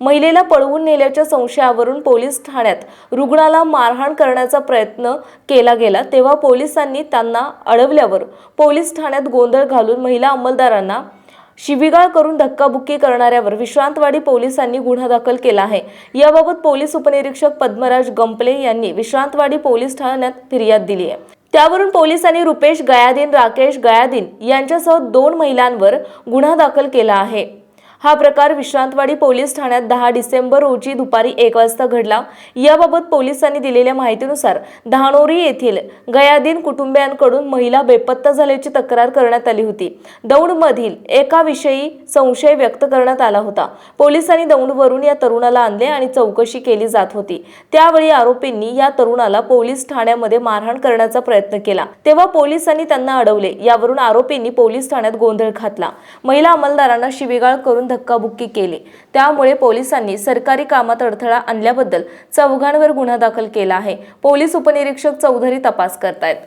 महिलेला पळवून नेल्याच्या संशयावरून पोलीस ठाण्यात रुग्णाला मारहाण करण्याचा प्रयत्न केला गेला. तेव्हा पोलिसांनी त्यांना अडवल्यावर पोलीस ठाण्यात गोंधळ घालून महिला अंमलदारांना शिवीगाळ करून धक्काबुक्की करणाऱ्यावर विश्रांतवाडी पोलिसांनी गुन्हा दाखल केला आहे. याबाबत पोलीस उपनिरीक्षक पद्मराज गंपले यांनी विश्रांतवाडी पोलीस ठाण्यात फिर्याद दिली आहे. त्यावरून पोलिसांनी रुपेश गयादीन राकेश गयादीन यांच्यासह दोन महिलांवर गुन्हा दाखल केला आहे. हा प्रकार विश्रांतवाडी पोलीस ठाण्यात दहा डिसेंबर रोजी दुपारी एक वाजता घडला. याबाबत पोलिसांनी दिलेल्या माहितीनुसार धानोरी येथील गयादीन कुटुंबियांकडून महिला बेपत्ता झाल्याची तक्रार करण्यात आली होती. दौंडमधील एकाविषयी संशय व्यक्त करण्यात आला होता. पोलिसांनी दौंडवरून या तरुणाला आणले आणि चौकशी केली जात होती. त्यावेळी आरोपींनी या तरुणाला पोलीस ठाण्यामध्ये मारहाण करण्याचा प्रयत्न केला. तेव्हा पोलिसांनी त्यांना अडवले. यावरून आरोपींनी पोलीस ठाण्यात गोंधळ घातला. महिला अंमलदारांना शिवीगाळ करून धक्काबुक्की केली. त्यामुळे पोलिसांनी सरकारी कामात अडथळा आणल्याबद्दल चौघांवर गुन्हा दाखल केला आहे. पोलीस उपनिरीक्षक चौधरी तपास करतायत.